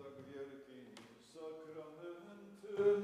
wielkim sakramentem.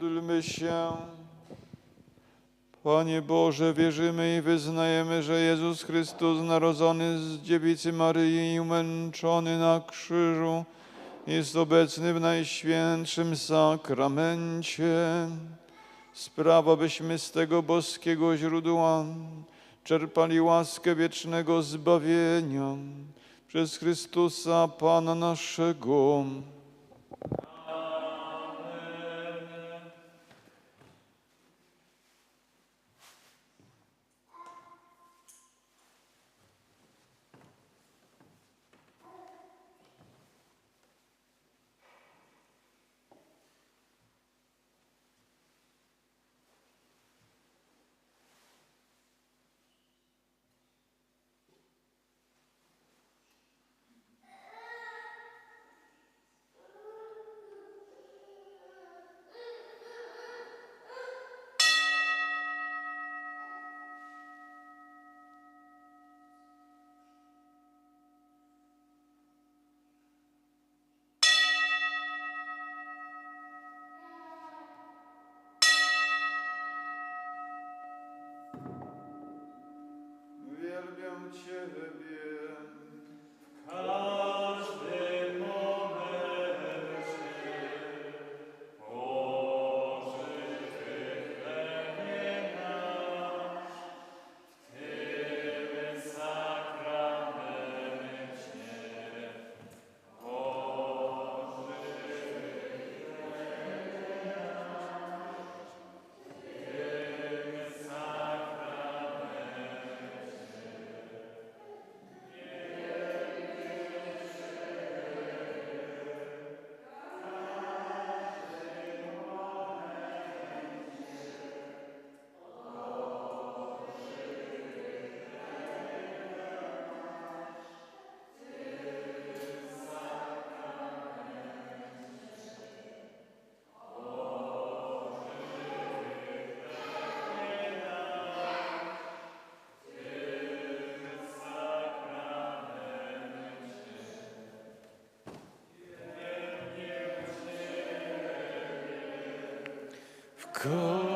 Módlmy się. Panie Boże, wierzymy i wyznajemy, że Jezus Chrystus, narodzony z dziewicy Maryi i umęczony na krzyżu, jest obecny w Najświętszym Sakramencie. Sprawa, byśmy z tego boskiego źródła czerpali łaskę wiecznego zbawienia przez Chrystusa Pana naszego. Верим Тебе, W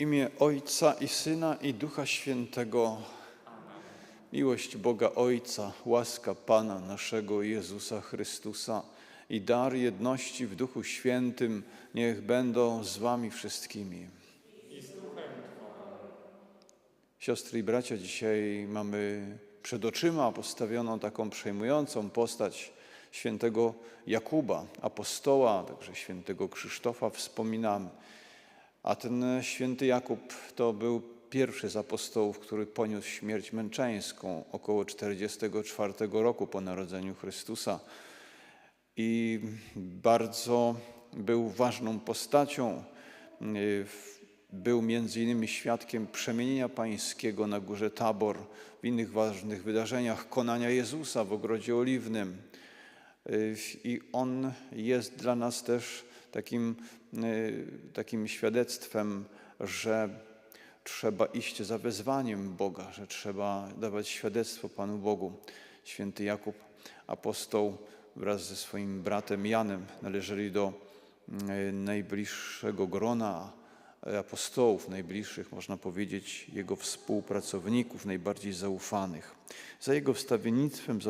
imię Ojca i Syna i Ducha Świętego. Miłość Boga Ojca, łaska Pana naszego Jezusa Chrystusa i dar jedności w Duchu Świętym niech będą z Wami wszystkimi. Siostry i bracia, dzisiaj mamy przed oczyma postawioną taką przejmującą postać świętego Jakuba, apostoła, także świętego Krzysztofa wspominamy. A ten święty Jakub to był pierwszy z apostołów, który poniósł śmierć męczeńską około 44 roku po narodzeniu Chrystusa. I bardzo był ważną postacią w był między innymi świadkiem przemienienia pańskiego na górze Tabor, w innych ważnych wydarzeniach konania Jezusa w ogrodzie oliwnym. Y, I on jest dla nas też takim, y, takim świadectwem, że trzeba iść za wezwaniem Boga, że trzeba dawać świadectwo Panu Bogu. Święty Jakub, apostoł, wraz ze swoim bratem Janem należeli do y, najbliższego grona apostołów, najbliższych, można powiedzieć, jego współpracowników, najbardziej zaufanych. Za jego wstawiennictwem, za